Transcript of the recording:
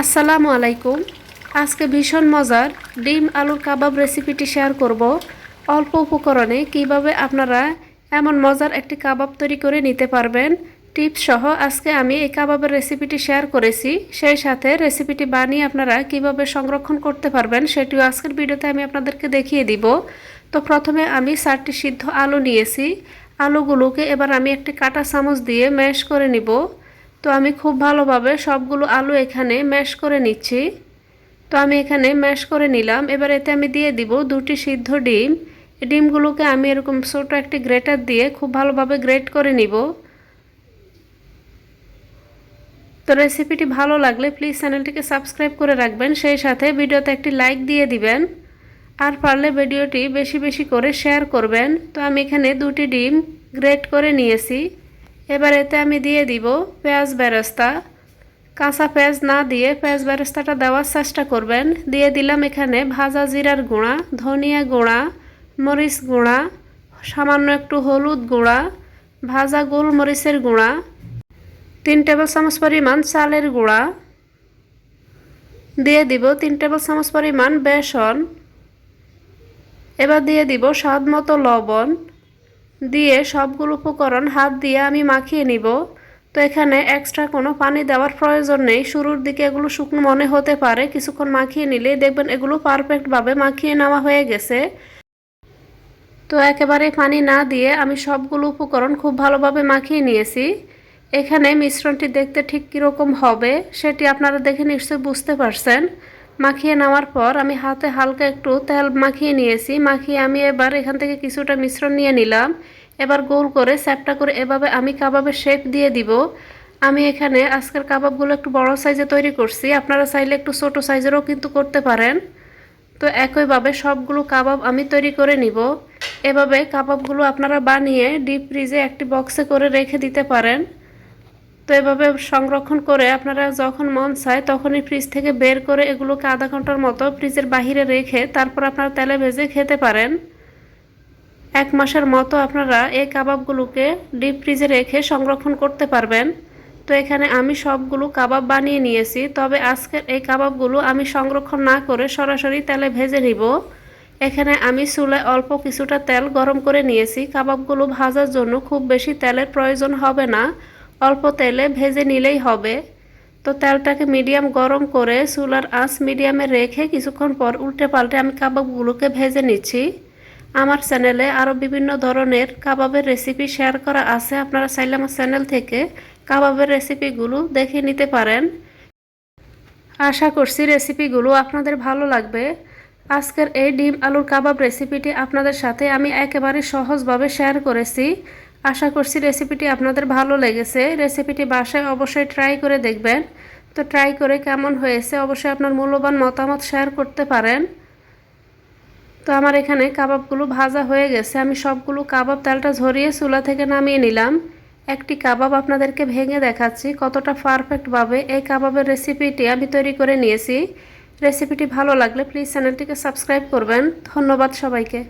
আসসালামু আলাইকুম। আজকে ভীষণ মজার ডিম আলুর কাবাব রেসিপিটি শেয়ার করব। অল্প উপকরণে কীভাবে আপনারা এমন মজার একটি কাবাব তৈরি করে নিতে পারবেন, টিপস সহ আজকে আমি এই কাবাবের রেসিপিটি শেয়ার করেছি। সেই সাথে রেসিপিটি বানিয়ে আপনারা কীভাবে সংরক্ষণ করতে পারবেন, সেটিও আজকের ভিডিওতে আমি আপনাদেরকে দেখিয়ে দিব। তো প্রথমে আমি চারটি সিদ্ধ আলু নিয়েছি। আলুগুলোকে এবার আমি একটি কাটা চামচ দিয়ে ম্যাশ করে নিব। তো আমি খুব ভালোভাবে সবগুলো আলু এখানে ম্যাশ করে নিচ্ছি। তো আমি এখানে ম্যাশ করে নিলাম। এবার এতে আমি দিয়ে দিব দুটি সিদ্ধ ডিম। ডিমগুলোকে আমি এরকম ছোটো একটি গ্রেটার দিয়ে খুব ভালোভাবে গ্রেট করে নিব। তো রেসিপিটি ভালো লাগলে প্লিজ চ্যানেলটিকে সাবস্ক্রাইব করে রাখবেন। সেই সাথে ভিডিওতে একটি লাইক দিয়ে দিবেন। আর পারলে ভিডিওটি বেশি বেশি করে শেয়ার করবেন। তো আমি এখানে দুটি ডিম গ্রেট করে নিয়েছি। এবার এতে আমি দিয়ে দিব পেঁয়াজ বেরেস্তা। কাঁচা পেঁয়াজ না দিয়ে পেঁয়াজ বেরেস্তাটা দেওয়ার চেষ্টা করবেন। দিয়ে দিলাম এখানে ভাজা জিরার গুঁড়া, ধনিয়া গুঁড়া, মরিচ গুঁড়া, সামান্য একটু হলুদ গুঁড়া, ভাজা গোলমরিচের গুঁড়া, তিন টেবিল চামচ পরিমাণ চালের গুঁড়া। দিয়ে দিব তিন টেবিল চামচ পরিমাণ বেসন। এবার দিয়ে দিব স্বাদ মতো লবণ। দিয়ে সবগুলো উপকরণ হাত দিয়ে আমি মাখিয়ে নিব। তো এখানে এক্সট্রা কোনো পানি দেওয়ার প্রয়োজন নেই। শুরুর দিকে এগুলো শুকনো মনে হতে পারে। কিছুক্ষণ মাখিয়ে নিলে দেখবেন এগুলো পারফেক্টভাবে মাখিয়ে নেওয়া হয়ে গেছে। তো একেবারে পানি না দিয়ে আমি সবগুলো উপকরণ খুব ভালোভাবে মাখিয়ে নিয়েছি। এখানে মিশ্রণটি দেখতে ঠিক কীরকম হবে, সেটি আপনারা দেখে নিশ্চয়ই বুঝতে পারছেন। মাখিয়ে নেওয়ার পর আমি হাতে হালকা একটু তেল মাখিয়ে নিয়েছি। মাখিয়ে আমি এবার এখান থেকে কিছুটা মিশ্রণ নিয়ে নিলাম। এবার গোল করে স্যাপটা করে এভাবে আমি কাবাবের শেপ দিয়ে দিব। আমি এখানে আজকের কাবাবগুলো একটু বড় সাইজে তৈরি করছি। আপনারা চাইলে একটু ছোট সাইজেরও কিন্তু করতে পারেন। তো একইভাবে সবগুলো কাবাব আমি তৈরি করে নিব। এভাবে কাবাবগুলো আপনারা বানিয়ে ডিপ ফ্রিজে একটি বক্সে করে রেখে দিতে পারেন। তো এভাবে সংরক্ষণ করে আপনারা যখন মন চায় তখনই ফ্রিজ থেকে বের করে এগুলোকে আধা ঘণ্টার মতো ফ্রিজের বাহিরে রেখে তারপর আপনারা তেলে ভেজে খেতে পারেন। এক মাসের মতো আপনারা এই কাবাবগুলোকে ডিপ ফ্রিজে রেখে সংরক্ষণ করতে পারবেন। তো এখানে আমি সবগুলো কাবাব বানিয়ে নিয়েছি, তবে আজকের এই কাবাবগুলো আমি সংরক্ষণ না করে সরাসরি তেলে ভেজে নিব। এখানে আমি চুলায় অল্প কিছুটা তেল গরম করে নিয়েছি। কাবাবগুলো ভাজার জন্য খুব বেশি তেলের প্রয়োজন হবে না। অল্প তেলে ভেজে নিলেই হবে। তো তেলটাকে মিডিয়াম গরম করে চুলার আঁচ মিডিয়ামে রেখে কিছুক্ষণ পর উল্টে পাল্টে আমি কাবাবগুলোকে ভেজে নিচ্ছি। আমার চ্যানেলে আরও বিভিন্ন ধরনের কাবাবের রেসিপি শেয়ার করা আছে। আপনারা চাইলে আমার চ্যানেল থেকে কাবাবের রেসিপিগুলো দেখে নিতে পারেন। আশা করছি রেসিপিগুলো আপনাদের ভালো লাগবে। আজকের এই ডিম আলুর কাবাব রেসিপিটি আপনাদের সাথে আমি একেবারে সহজভাবে শেয়ার করেছি। আশা করছি রেসিপিটি আপনাদের ভালো লেগেছে। রেসিপিটি বাসায় অবশ্যই ট্রাই করে দেখবেন। তো ট্রাই করে কেমন হয়েছে অবশ্যই আপনার মূল্যবান মতামত শেয়ার করতে পারেন। তো আমার এখানে কাবাবগুলো ভাজা হয়ে গেছে। আমি সবগুলো কাবাব তেলটা ঝরিয়ে চুলা থেকে নামিয়ে নিলাম। একটি কাবাব আপনাদেরকে ভেঙে দেখাচ্ছি, কতটা পারফেক্টভাবে এই কাবাবের রেসিপিটি আমি তৈরি করে নিয়েছি। রেসিপিটি ভালো লাগলে প্লিজ চ্যানেলটিকে সাবস্ক্রাইব করবেন। ধন্যবাদ সবাইকে।